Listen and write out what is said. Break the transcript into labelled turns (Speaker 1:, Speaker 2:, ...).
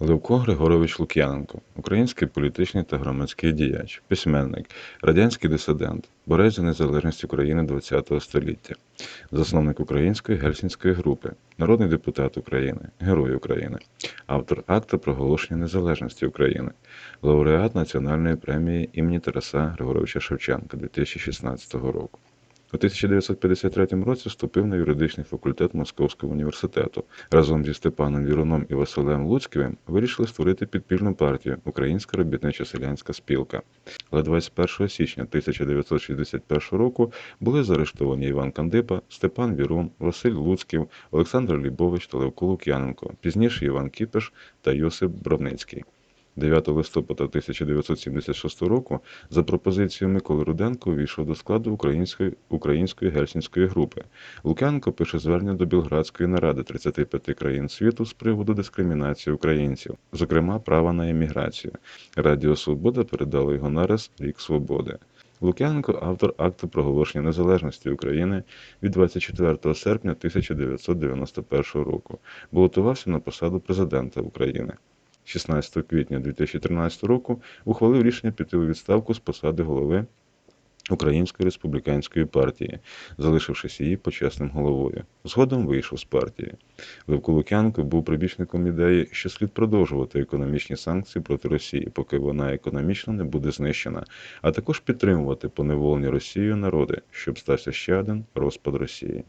Speaker 1: Левко Григорович Лук'яненко український політичний та громадський діяч, письменник, радянський дисидент, борець за незалежність України ХХ століття, засновник української гельсінської групи, народний депутат України, Герой України, автор акта проголошення незалежності України, лауреат Національної премії імені Тараса Григоровича Шевченка 2016 року. У 1953 році вступив на юридичний факультет Московського університету. Разом зі Степаном Віруном і Василем Луцьким вирішили створити підпільну партію Українська робітнича селянська спілка. Але 21 січня 1961 року були заарештовані Іван Кандипа, Степан Вірун, Василь Луцьків, Олександр Лібович та Левко Лук'яненко, пізніше Іван Кіпеш та Йосип Бровницький. 9 листопада 1976 року за пропозицією Миколи Руденко увійшов до складу української української гельсінської групи. Лук'янко пише звернення до Білградської наради 35 країн світу з приводу дискримінації українців, зокрема права на еміграцію. Радіо Свобода передало його нараз Рік Свободи. Лук'яненко автор акту проголошення незалежності України від 24 серпня 1991 року. Балотувався на посаду президента України. 16 квітня 2013 року ухвалив рішення піти у відставку з посади голови Української республіканської партії, залишившись її почесним головою. Згодом вийшов з партії. Левко Лук'янко був прибічником ідеї, що слід продовжувати економічні санкції проти Росії, поки вона економічно не буде знищена, а також підтримувати поневолені Росією народи, щоб стався ще один розпад Росії.